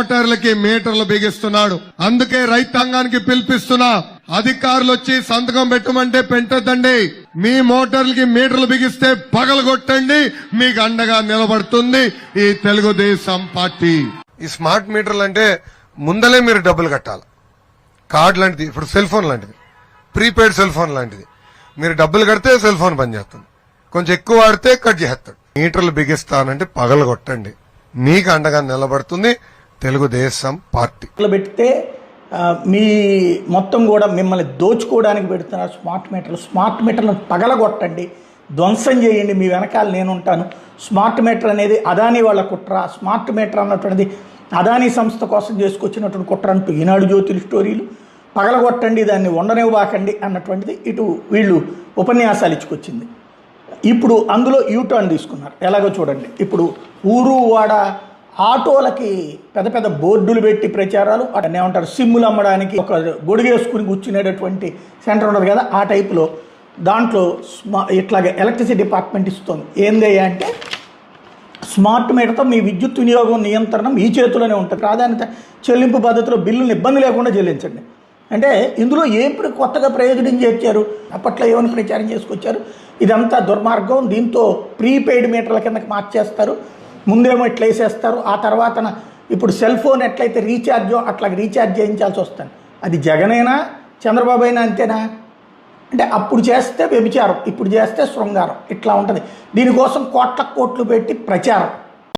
మోటార్లకి మీటర్లు బిగిస్తున్నాడు. అందుకే రైతాంగానికి పిలిపిస్తున్నా అధికారులు వచ్చి సంతకం పెట్టమంటే పెంటద్దండి మీ మోటార్లకి మీటర్లు బిగిస్తే పగలగొట్టండి మీకు అండగా నిలబడుతుంది ఈ తెలుగుదేశం పార్టీ. ఈ స్మార్ట్ మీటర్లు అంటే ముందలే మీరు డబ్బులు కట్టాలి. కార్డ్ లాంటిది ఇప్పుడు సెల్ ఫోన్ లాంటిది ప్రీపెయిడ్ సెల్ ఫోన్ లాంటిది. మీరు డబ్బులు కడితే సెల్ ఫోన్ పనిచేస్తుంది కొంచెం ఎక్కువ వాడితే కట్ చేస్తాడు. మీటర్లు బిగిస్తానంటే పగలు కొట్టండి. మీకు అండగా నిలబడుతుంది తెలుగుదేశం పార్టీ. పెడితే మీ మొత్తం కూడా మిమ్మల్ని దోచుకోవడానికి పెడుతున్నారు. స్మార్ట్ మీటర్లు స్మార్ట్ మీటర్లను పగలగొట్టండి. ధ్వంసం చేయండి. మీ వెనకాల నేను ఉంటాను స్మార్ట్ మీటర్ అనేది అదానీ వాళ్ళ కుట్ర. స్మార్ట్ మీటర్ అన్నటువంటిది అదానీ సంస్థ కోసం చేసుకొచ్చినటువంటి కుట్ర అంటూ ఈనాడు జ్యోతుల స్టోరీలు. పగలగొట్టండి దాన్ని ఉండనివ్వకండి అన్నటువంటిది ఇటు వీళ్ళు ఉపన్యాసాలు ఇచ్చుకొచ్చింది. ఇప్పుడు అందులో యూటర్న్ తీసుకున్నారు. ఎలాగో చూడండి. ఇప్పుడు ఊరు వాడ ఆటోలకి పెద్ద పెద్ద బోర్డులు పెట్టి ప్రచారాలు అటనే ఏమంటారు సిమ్ములు అమ్మడానికి ఒక గొడుగేసుకుని కూర్చునేటటువంటి సెంటర్ ఉండదు కదా ఆ టైపులో దాంట్లో స్మా ఇట్లాగే ఎలక్ట్రిసిటీ డిపార్ట్మెంట్ ఇస్తుంది. ఏందయ్యా అంటే స్మార్ట్ మీటర్తో మీ విద్యుత్ వినియోగం నియంత్రణ మీ చేతిలోనే ఉంటుంది. ప్రాధాన్యత చెల్లింపు పద్ధతిలో బిల్లులు ఇబ్బంది లేకుండా చెల్లించండి. అంటే ఇందులో ఏం కొత్తగా ప్రయోజనం చేర్చారు? అప్పట్లో ఏమైనా ప్రచారం చేసుకొచ్చారు? ఇదంతా దుర్మార్గం. దీంతో ప్రీపెయిడ్ మీటర్ల కిందకి మార్చేస్తారు. ముందేమో ఇట్లా వేసేస్తారు ఆ తర్వాతన ఇప్పుడు సెల్ ఫోన్ ఎట్లయితే రీఛార్జో అట్లా రీఛార్జ్ చేయించాల్సి వస్తుంది అది జగనైనా చంద్రబాబు అయినా అంతేనా? అంటే అప్పుడు చేస్తే వ్యభిచారం ఇప్పుడు చేస్తే శృంగారం ఇట్లా ఉంటుంది. దీనికోసం కోట్ల కోట్లు పెట్టి ప్రచారం.